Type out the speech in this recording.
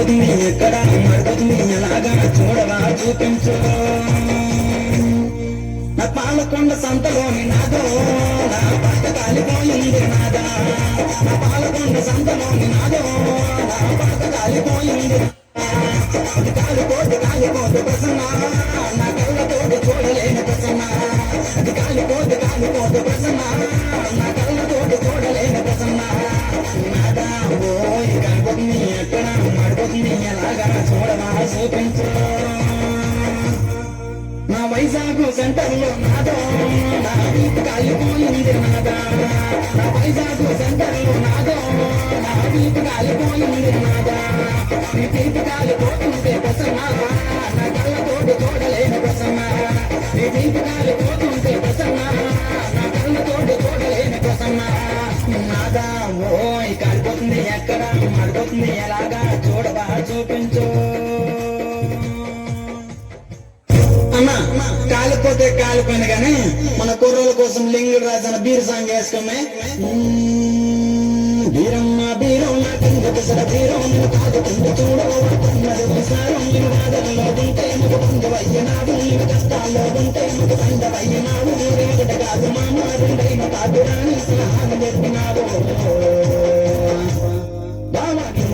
కాలిపోతుంది ఎక్కడ మరుగుతుంది ఎలాగా చూడరా చూపించు నా పాలకొండ సంతలోని నాదో నా పక్క కాలిపోయింది నాదా. నా పాలకొండ సంతలోని నాదో నా పక్క కాలిపోయింది అది కాలిపోతే కాలిపోతే ప్రసన్న నా కళ్ళతోటి చూడలేని ప్రసన్న. అది కాలిపోతే కాలిపోతే వైజాగ్ సెంటర్లో నాదో. నా కాలిపోయింది నాదా. నా వైజాగ్ సెంటర్లో నాదో. నా కాలిపోయింది నాదా. నీ వీపు కాలిపోతుంటే ప్రసన్న. నా కళ్ళతోటి చూడలేని ప్రసన్న. నీ వీపు కాలిపోతుంటే ప్రసన్న. నా కళ్ళతోటి చూడలేని ప్రసన్న. నాదా ఓ కాలిపోతుంది ఎక్కడ? మడిపోతుంది ఎలాగా? చూడవా చూపించు. అన్న కాలిపోతే కాలిపోయింది కానీ మన కుర్రోల కోసం లింగుడు రాసిన బీర్ సాంగ్ వేసుకోమే. బీరమ్మ బీరం నా కింద బీరం నిన్ను తాగుతుంది చూడవన్నది బాధల్లో ఉంటే కష్టాల్లో ఉంటే కాదు మామ రెండైన కాదురాని స్నేహాన్ని చెప్పినావు